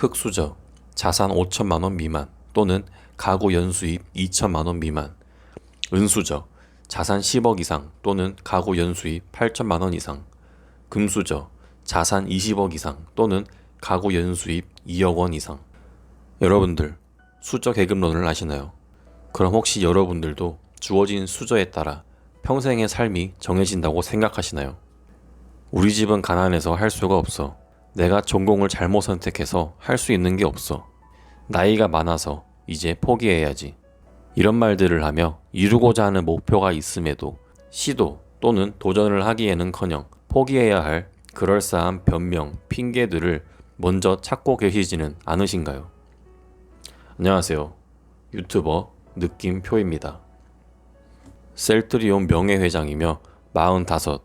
흑수저, 자산 5천만 원 미만 또는 가구 연수입 2천만 원 미만. 은수저, 자산 10억 이상 또는 가구 연수입 8천만 원 이상. 금수저, 자산 20억 이상 또는 가구 연수입 2억 원 이상. 여러분들, 수저 계급론을 아시나요? 그럼 혹시 여러분들도 주어진 수저에 따라 평생의 삶이 정해진다고 생각하시나요? 우리 집은 가난해서 할 수가 없어. 내가 전공을 잘못 선택해서 할 수 있는 게 없어. 나이가 많아서 이제 포기해야지. 이런 말들을 하며 이루고자 하는 목표가 있음에도 시도 또는 도전을 하기에는 커녕 포기해야 할 그럴싸한 변명, 핑계들을 먼저 찾고 계시지는 않으신가요? 안녕하세요. 유튜버 느낌표입니다. 셀트리온 명예회장이며 45,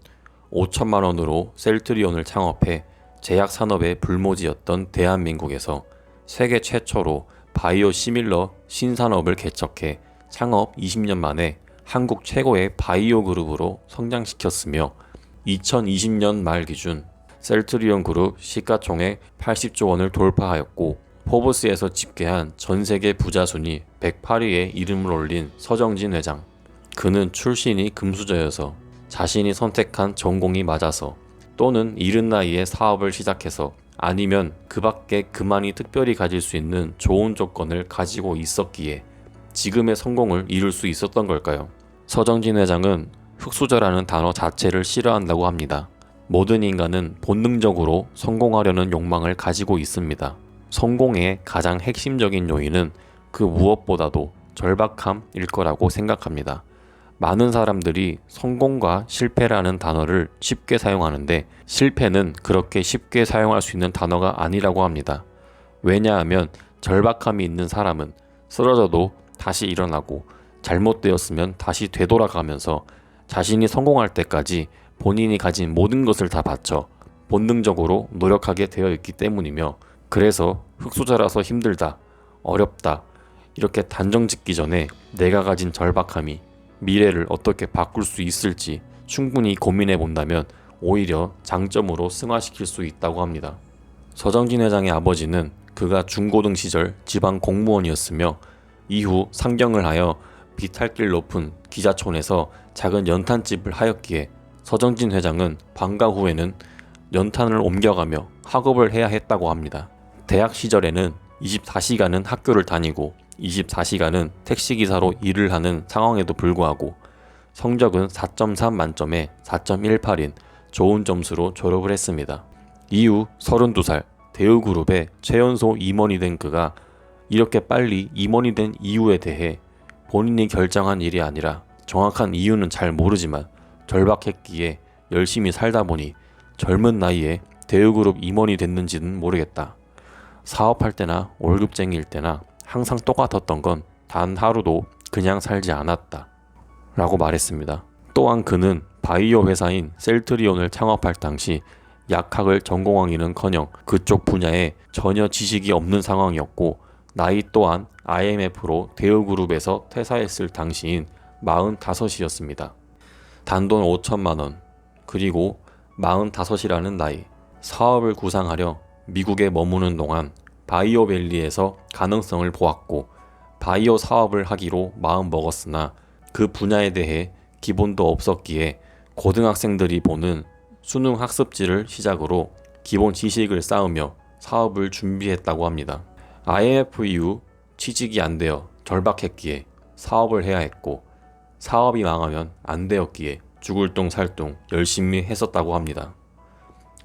5천만 원으로 셀트리온을 창업해 제약 산업의 불모지였던 대한민국에서 세계 최초로 바이오 시밀러 신산업을 개척해 창업 20년 만에 한국 최고의 바이오 그룹으로 성장시켰으며 2020년 말 기준 셀트리온 그룹 시가총액 80조 원을 돌파하였고 포브스에서 집계한 전 세계 부자 순위 108위에 이름을 올린 서정진 회장. 그는 출신이 금수저여서 자신이 선택한 전공이 맞아서 또는 이른 나이에 사업을 시작해서 아니면 그 밖에 그만이 특별히 가질 수 있는 좋은 조건을 가지고 있었기에 지금의 성공을 이룰 수 있었던 걸까요? 서정진 회장은 흑수저라는 단어 자체를 싫어한다고 합니다. 모든 인간은 본능적으로 성공하려는 욕망을 가지고 있습니다. 성공의 가장 핵심적인 요인은 그 무엇보다도 절박함일 거라고 생각합니다. 많은 사람들이 성공과 실패라는 단어를 쉽게 사용하는데 실패는 그렇게 쉽게 사용할 수 있는 단어가 아니라고 합니다. 왜냐하면 절박함이 있는 사람은 쓰러져도 다시 일어나고 잘못되었으면 다시 되돌아가면서 자신이 성공할 때까지 본인이 가진 모든 것을 다 바쳐 본능적으로 노력하게 되어 있기 때문이며 그래서 흑수저라서 힘들다, 어렵다, 이렇게 단정 짓기 전에 내가 가진 절박함이 미래를 어떻게 바꿀 수 있을지 충분히 고민해 본다면 오히려 장점으로 승화시킬 수 있다고 합니다. 서정진 회장의 아버지는 그가 중고등 시절 지방 공무원이었으며 이후 상경을 하여 비탈길 높은 기자촌에서 작은 연탄집을 하였기에 서정진 회장은 방과 후에는 연탄을 옮겨가며 학업을 해야 했다고 합니다. 대학 시절에는 24시간은 학교를 다니고 24시간은 택시기사로 일을 하는 상황에도 불구하고 성적은 4.3 만점에 4.18인 좋은 점수로 졸업을 했습니다. 이후 32살 대우그룹의 최연소 임원이 된 그가 이렇게 빨리 임원이 된 이유에 대해 본인이 결정한 일이 아니라 정확한 이유는 잘 모르지만 절박했기에 열심히 살다 보니 젊은 나이에 대우그룹 임원이 됐는지는 모르겠다. 사업할 때나 월급쟁이일 때나 항상 똑같았던 건 단 하루도 그냥 살지 않았다. 라고 말했습니다. 또한 그는 바이오 회사인 셀트리온을 창업할 당시 약학을 전공하기는 커녕 그쪽 분야에 전혀 지식이 없는 상황이었고 나이 또한 IMF로 대우그룹에서 퇴사했을 당시인 45이었습니다. 단돈 5천만 원, 그리고 45이라는 나이, 사업을 구상하려 미국에 머무는 동안 바이오밸리에서 가능성을 보았고 바이오 사업을 하기로 마음 먹었으나 그 분야에 대해 기본도 없었기에 고등학생들이 보는 수능 학습지를 시작으로 기본 지식을 쌓으며 사업을 준비했다고 합니다. IMF 이후 취직이 안 되어 절박했기에 사업을 해야 했고 사업이 망하면 안 되었기에 죽을 똥 살똥 열심히 했었다고 합니다.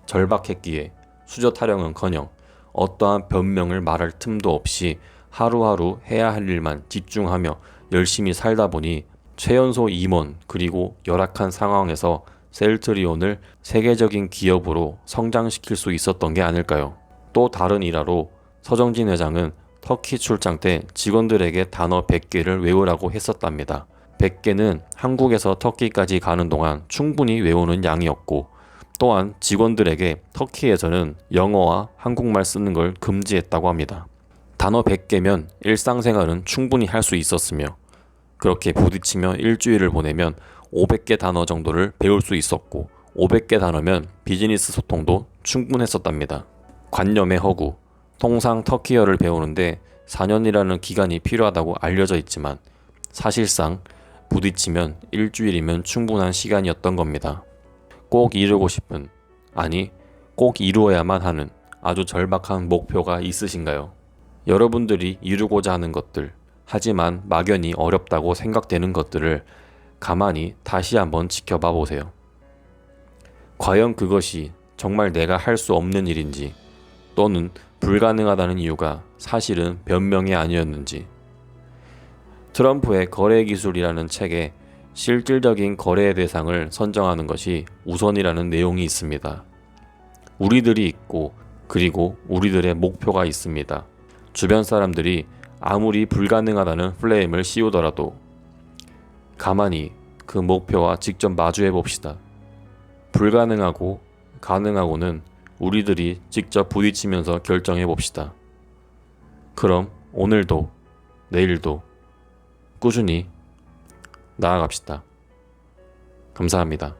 절박했기에 수저 타령은커녕 어떠한 변명을 말할 틈도 없이 하루하루 해야 할 일만 집중하며 열심히 살다 보니 최연소 임원 그리고 열악한 상황에서 셀트리온을 세계적인 기업으로 성장시킬 수 있었던 게 아닐까요? 또 다른 일화로 서정진 회장은 터키 출장 때 직원들에게 단어 100개를 외우라고 했었답니다. 100개는 한국에서 터키까지 가는 동안 충분히 외우는 양이었고 또한 직원들에게 터키에서는 영어와 한국말 쓰는 걸 금지했다고 합니다. 단어 100개면 일상생활은 충분히 할 수 있었으며 그렇게 부딪히며 일주일을 보내면 500개 단어 정도를 배울 수 있었고 500개 단어면 비즈니스 소통도 충분했었답니다. 관념의 허구, 통상 터키어를 배우는데 4년이라는 기간이 필요하다고 알려져 있지만 사실상 부딪히면 일주일이면 충분한 시간이었던 겁니다. 꼭 이루고 싶은, 아니, 꼭 이루어야만 하는 아주 절박한 목표가 있으신가요? 여러분들이 이루고자 하는 것들, 하지만 막연히 어렵다고 생각되는 것들을 가만히 다시 한번 지켜봐 보세요. 과연 그것이 정말 내가 할 수 없는 일인지 또는 불가능하다는 이유가 사실은 변명이 아니었는지 트럼프의 거래 기술이라는 책에 실질적인 거래의 대상을 선정하는 것이 우선이라는 내용이 있습니다. 우리들이 있고 그리고 우리들의 목표가 있습니다. 주변 사람들이 아무리 불가능하다는 플레임을 씌우더라도 가만히 그 목표와 직접 마주해 봅시다. 불가능하고 가능하고는 우리들이 직접 부딪히면서 결정해 봅시다. 그럼 오늘도 내일도 꾸준히 나아갑시다. 감사합니다.